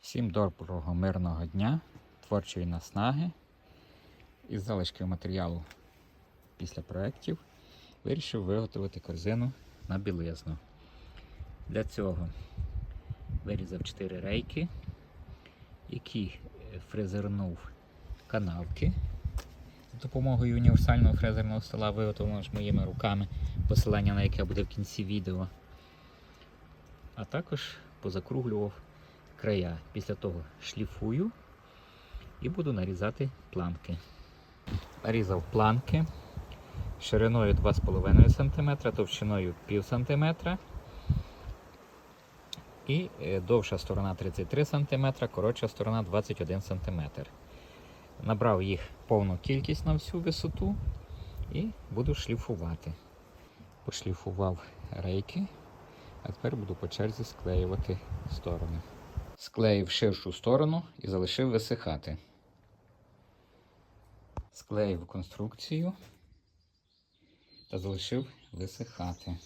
Всім доброго мирного дня, творчої наснаги. Із залишків матеріалу після проєктів вирішив виготовити корзину на білизну. Для цього вирізав 4 рейки, які е, фрезернув канавки. За допомогою універсального фрезерного стола виготовлено ж моїми руками, посилання на яке буде в кінці відео. А також позакруглював края. Після того шліфую і буду нарізати планки. Нарізав планки шириною 2,5 см, товщиною 1,5 см. І е, довша сторона 33 см, коротша сторона 21 см. Набрав їх повну кількість на всю висоту і буду шліфувати. Пошліфував рейки, а тепер буду по черзі склеювати сторони. Склеїв ширшу сторону і залишив висихати. Склеїв конструкцію та залишив висихати.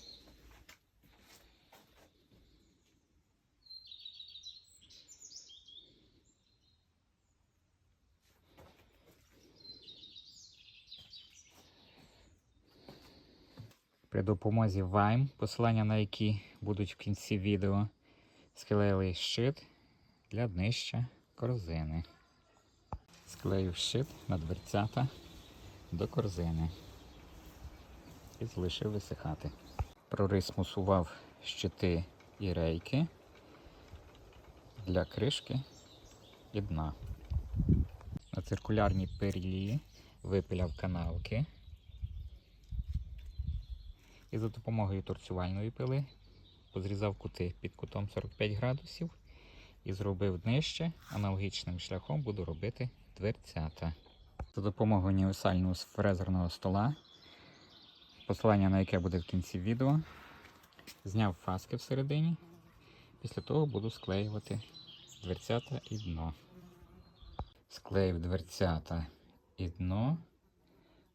При допомозі Vime, посилання на які будуть в кінці відео, склеїли щит для днища корзини. Склеїв щит на дверцята до корзини і залишив висихати. Прорис мусував щити і рейки для кришки і дна. На циркулярній перлі випиляв канавки і за допомогою торцювальної пили позрізав кути під кутом 45 градусів і зробив днище. Аналогічним шляхом буду робити дверцята. За допомогою універсального фрезерного стола, посилання на яке буде в кінці відео, зняв фаски всередині. Після того буду склеювати дверцята і дно. Склеїв дверцята і дно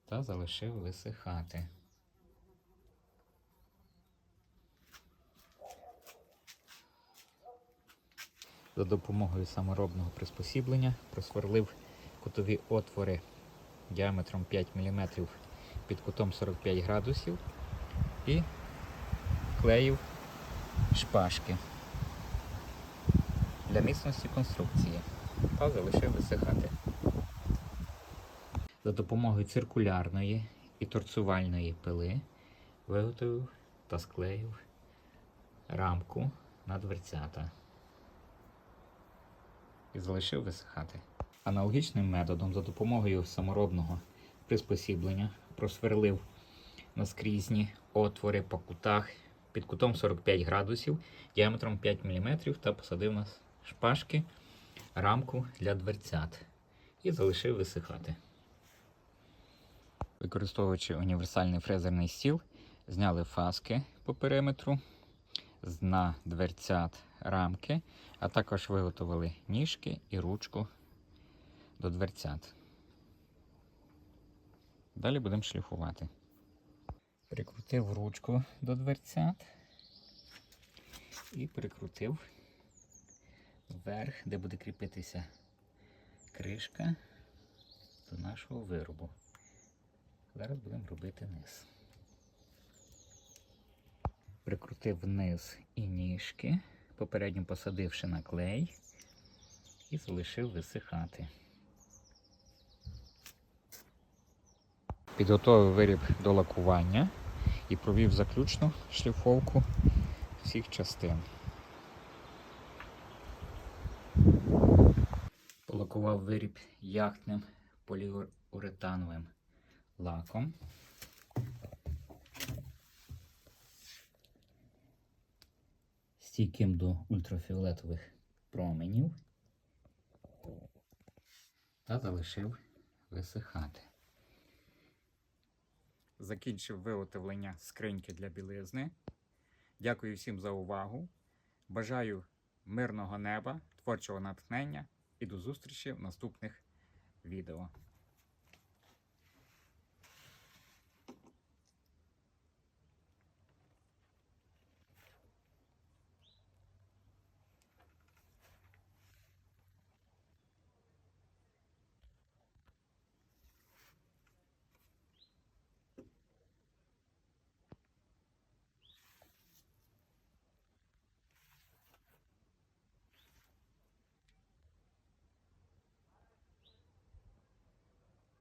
та залишив висихати. За допомогою саморобного приспосіблення просверлив кутові отвори діаметром 5 мм під кутом 45 градусів і клеїв шпажки для міцності конструкції та залишив висихати. За допомогою циркулярної і торцувальної пили виготовив та склеїв рамку на дверцята і залишив висихати. Аналогічним методом за допомогою саморобного приспосіблення просверлив наскрізні отвори по кутах під кутом 45 градусів діаметром 5 мм та посадив на шпажки рамку для дверцят і залишив висихати. Використовуючи універсальний фрезерний стіл, зняли фаски по периметру з дна дверцят рамки, а також виготовили ніжки і ручку до дверцят. Далі будемо шліфувати. Прикрутив ручку до дверцят і прикрутив вверх, де буде кріпитися кришка до нашого виробу. Зараз будемо робити низ. Прикрутив низ і ніжки, попередньо посадивши на клей і залишив висихати. Підготовив виріб до лакування і провів заключну шліфовку всіх частин. Полакував виріб яхтним поліуретановим лаком. Стійким до ультрафіолетових променів та залишив висихати. Закінчив виготовлення скриньки для білизни. Дякую всім за увагу. Бажаю мирного неба, творчого натхнення і до зустрічі в наступних відео.